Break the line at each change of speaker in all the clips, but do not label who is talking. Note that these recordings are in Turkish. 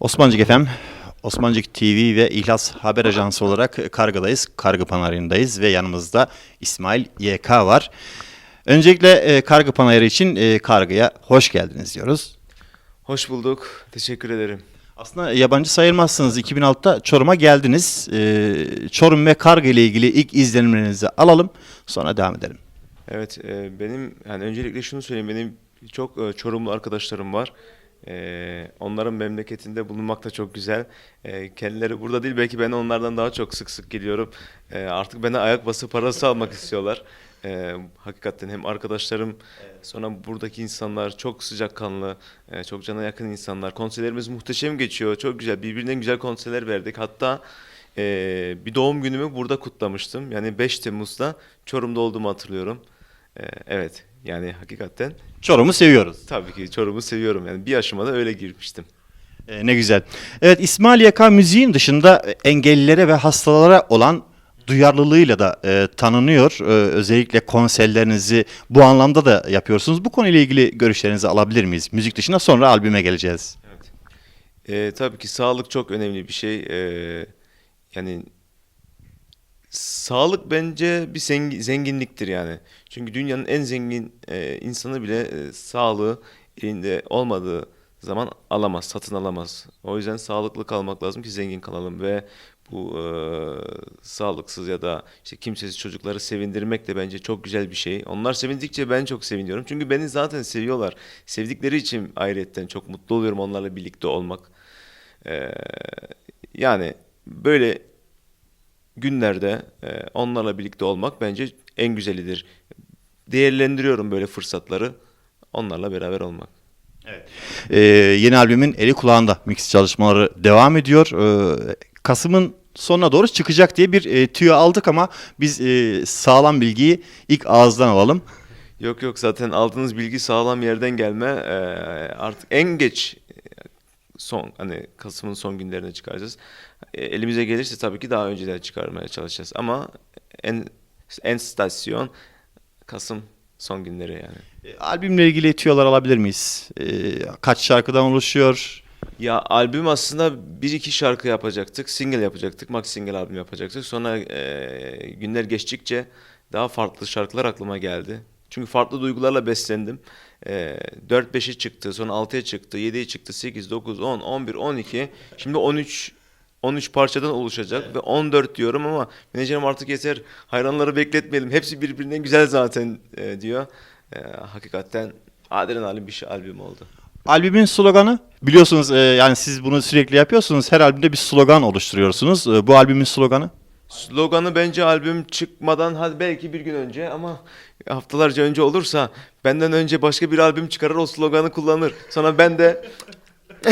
Osmancık FM, Osmancık TV ve İhlas Haber Ajansı olarak Kargı'dayız. Kargı Panayırı'ndayız ve yanımızda İsmail YK var. Öncelikle e, Kargı Panayırı için e, Kargı'ya hoş geldiniz diyoruz.
Hoş bulduk. Teşekkür ederim.
Aslında yabancı sayılmazsınız. 2006'da Çorum'a geldiniz. E, Çorum ve Kargı ile ilgili ilk izlenimlerinizi alalım. Sonra devam edelim.
Evet, e, benim yani öncelikle şunu söyleyeyim. Benim çok e, Çorumlu arkadaşlarım var. E, onların memleketinde bulunmak da çok güzel. E, kendileri burada değil, belki ben onlardan daha çok sık sık geliyorum. E, artık bana ayak bası parası almak istiyorlar. Hakikaten hem arkadaşlarım, sonra buradaki insanlar çok sıcakkanlı, e, çok cana yakın insanlar. Konserlerimiz muhteşem geçiyor, çok güzel. Birbirinden güzel konserler verdik. Hatta e, bir doğum günümü burada kutlamıştım. Yani 5 Temmuz'da Çorum'da olduğumu hatırlıyorum. Evet, yani hakikaten
Çorum'u seviyoruz.
tabii ki Çorum'u seviyorum. Yani bir aşamada öyle girmiştim.
E, ne güzel. Evet İsmail YK müziğin dışında e, engellilere ve hastalara olan duyarlılığıyla da e, tanınıyor. E, özellikle konserlerinizi bu anlamda da yapıyorsunuz. Bu konuyla ilgili görüşlerinizi alabilir miyiz? Müzik dışında sonra albüme geleceğiz.
Evet. Ee, tabii ki sağlık çok önemli bir şey. Ee, yani sağlık bence bir zengi- zenginliktir yani. Çünkü dünyanın en zengin e, insanı bile e, sağlığı elinde olmadığı zaman alamaz, satın alamaz. O yüzden sağlıklı kalmak lazım ki zengin kalalım ve bu e, sağlıksız ya da işte kimsesiz çocukları sevindirmek de bence çok güzel bir şey. Onlar sevindikçe ben çok seviniyorum. Çünkü beni zaten seviyorlar. Sevdikleri için ayrıyetten çok mutlu oluyorum onlarla birlikte olmak. Ee, yani böyle günlerde e, onlarla birlikte olmak bence en güzelidir. Değerlendiriyorum böyle fırsatları. Onlarla beraber olmak.
E, yeni albümün eli kulağında mix çalışmaları devam ediyor. E, Kasım'ın sonuna doğru çıkacak diye bir e, tüyo aldık ama biz e, sağlam bilgiyi ilk ağızdan alalım.
Yok yok zaten aldığınız bilgi sağlam yerden gelme. Ee, artık en geç son hani Kasım'ın son günlerine çıkaracağız. E, elimize gelirse tabii ki daha önceden çıkarmaya çalışacağız. Ama en en stasyon Kasım son günleri yani.
E, albümle ilgili tüyolar alabilir miyiz? E, kaç şarkıdan oluşuyor?
Ya albüm aslında bir iki şarkı yapacaktık, single yapacaktık, max single albüm yapacaktık. Sonra e, günler geçtikçe daha farklı şarkılar aklıma geldi. Çünkü farklı duygularla beslendim. E, 4-5'e çıktı, sonra 6'ya çıktı, 7'ye çıktı, 8, 9, 10, 11, 12. Şimdi 13 13 parçadan oluşacak ve 14 diyorum ama menajerim artık yeter hayranları bekletmeyelim. Hepsi birbirinden güzel zaten e, diyor. E, hakikaten adrenalin bir şey albüm oldu.
Albümün sloganı biliyorsunuz e, yani siz bunu sürekli yapıyorsunuz. Her albümde bir slogan oluşturuyorsunuz. E, bu albümün sloganı?
Sloganı bence albüm çıkmadan hadi belki bir gün önce ama haftalarca önce olursa benden önce başka bir albüm çıkarır o sloganı kullanır. Sonra ben de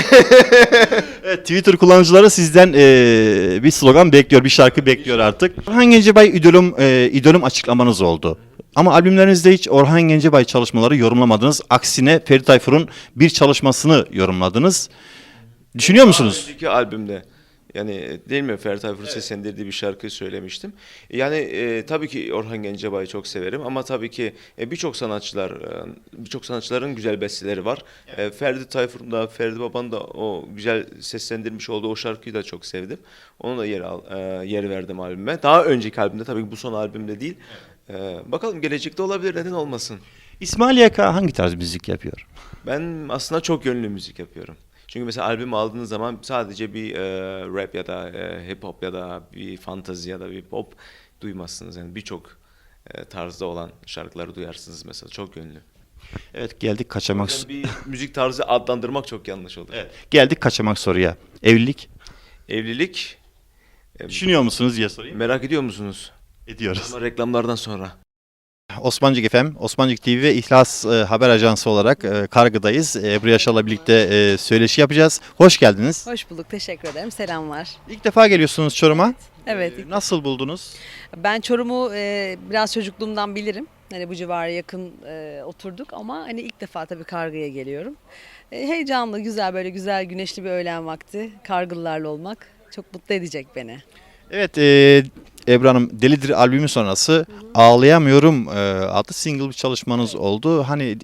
Evet, Twitter kullanıcıları sizden e, bir slogan bekliyor, bir şarkı bekliyor artık. Orhan Gencebay idolüm, e, idolüm açıklamanız oldu. Ama albümlerinizde hiç Orhan Gencebay çalışmaları yorumlamadınız. Aksine Ferit Tayfur'un bir çalışmasını yorumladınız. Düşünüyor musunuz?
önceki albümde yani değil mi Ferdi Tayfur'un seslendirdiği bir şarkı söylemiştim. Yani e, tabii ki Orhan Gencebay'ı çok severim ama tabii ki e, birçok sanatçılar e, birçok sanatçıların güzel besteleri var. E, Ferdi Tayfur'un da Ferdi Baba'nın da o güzel seslendirmiş olduğu o şarkıyı da çok sevdim. Onu da yer al e, yer verdim albüme. Daha önceki albümde tabii ki bu son albümde değil. E, bakalım gelecekte olabilir neden olmasın.
İsmail Yaka hangi tarz müzik yapıyor?
Ben aslında çok yönlü müzik yapıyorum. Çünkü mesela albüm aldığınız zaman sadece bir e, rap ya da e, hip hop ya da bir fantazi ya da bir pop duymazsınız. Yani birçok e, tarzda olan şarkıları duyarsınız mesela. Çok yönlü.
Evet geldik kaçamak
bir müzik tarzı adlandırmak çok yanlış olur.
Evet, geldik kaçamak soruya. Evlilik
Evlilik e,
düşünüyor musunuz diye sorayım.
merak ediyor musunuz?
Ediyoruz.
Ama reklamlardan sonra.
Osmancık FM, Osmancık TV ve İhlas e, Haber Ajansı olarak e, Kargı'dayız. E, Ebru Yaşar'la birlikte e, söyleşi yapacağız. Hoş geldiniz.
Hoş bulduk, teşekkür ederim. Selamlar.
İlk defa geliyorsunuz Çorum'a.
Evet,
E, Nasıl buldunuz?
ben Çorum'u e, biraz çocukluğumdan bilirim. Hani bu civara yakın e, oturduk ama hani ilk defa tabii Kargı'ya geliyorum. E, heyecanlı, güzel böyle güzel güneşli bir öğlen vakti. Kargılılarla olmak çok mutlu edecek beni.
Evet, e, Ebru Hanım Delidir albümü sonrası Ağlayamıyorum e, adlı single bir çalışmanız oldu. Hani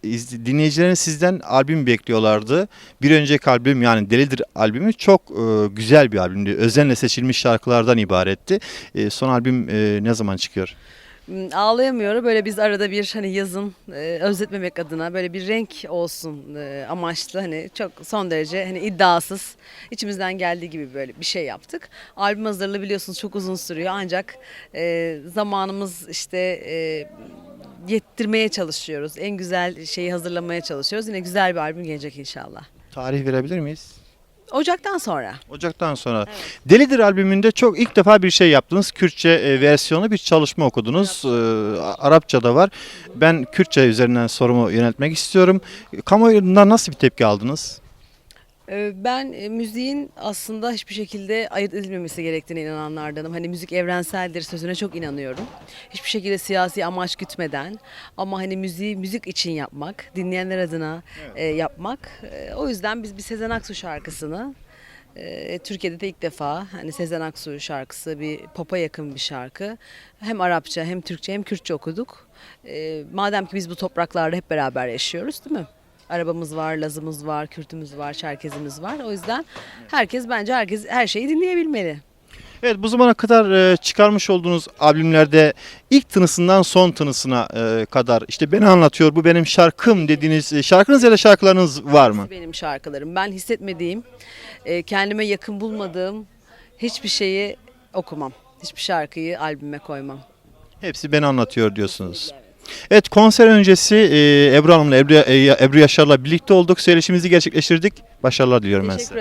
dinleyicilerin sizden albüm bekliyorlardı. Bir önceki albüm yani Delidir albümü çok e, güzel bir albümdü. Özenle seçilmiş şarkılardan ibaretti. E, son albüm e, ne zaman çıkıyor?
Hmm, Ağlayamıyorum. Böyle biz arada bir hani yazın e, özletmemek adına böyle bir renk olsun e, amaçlı hani çok son derece hani iddiasız içimizden geldiği gibi böyle bir şey yaptık. Albüm hazırlığı biliyorsunuz çok uzun sürüyor ancak e, zamanımız işte e, yettirmeye çalışıyoruz. En güzel şeyi hazırlamaya çalışıyoruz. Yine güzel bir albüm gelecek inşallah.
Tarih verebilir miyiz?
Ocaktan sonra.
Ocaktan sonra. Delidir albümünde çok ilk defa bir şey yaptınız. Kürtçe e, versiyonu bir çalışma okudunuz. Ee, Arapça da var. Ben Kürtçe üzerinden sorumu yöneltmek istiyorum. Kamuoyundan nasıl bir tepki aldınız?
Ee, Ben e, müziğin aslında hiçbir şekilde ayırt edilmemesi gerektiğine inananlardanım. Hani müzik evrenseldir sözüne çok inanıyorum. Hiçbir şekilde siyasi amaç gütmeden ama hani müziği müzik için yapmak, dinleyenler adına e, yapmak. E, o yüzden biz bir Sezen Aksu şarkısını Türkiye'de de ilk defa hani Sezen Aksu şarkısı bir pop'a yakın bir şarkı. Hem Arapça hem Türkçe hem Kürtçe okuduk. Madem ki biz bu topraklarda hep beraber yaşıyoruz değil mi? Arabamız var, Lazımız var, Kürtümüz var, Çerkezimiz var. O yüzden herkes bence herkes her şeyi dinleyebilmeli.
Evet bu zamana kadar e, çıkarmış olduğunuz albümlerde ilk tınısından son tınısına e, kadar işte beni anlatıyor bu benim şarkım dediğiniz e, şarkınız ya da şarkılarınız var mı?
Benim şarkılarım. Ben hissetmediğim, e, kendime yakın bulmadığım hiçbir şeyi okumam. Hiçbir şarkıyı albüme koymam.
Hepsi beni anlatıyor diyorsunuz. Evet konser öncesi e, Ebru Hanım'la Ebru, e, Ebru Yaşar'la birlikte olduk. Söyleşimizi gerçekleştirdik. Başarılar diliyorum ben size.
Teşekkür ederim.